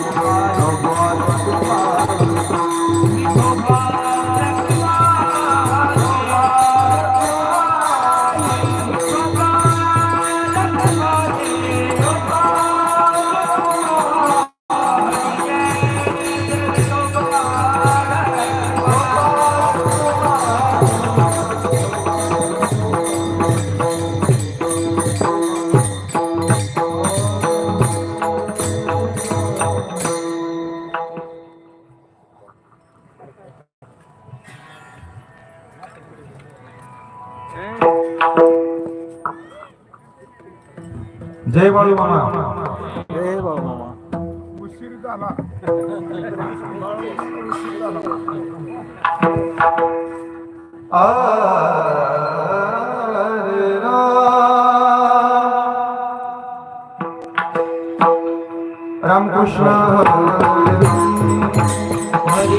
Oh. জয় বড় মামা। জয় বড় মামা। উশির দালা রামকৃষ্ণ হরি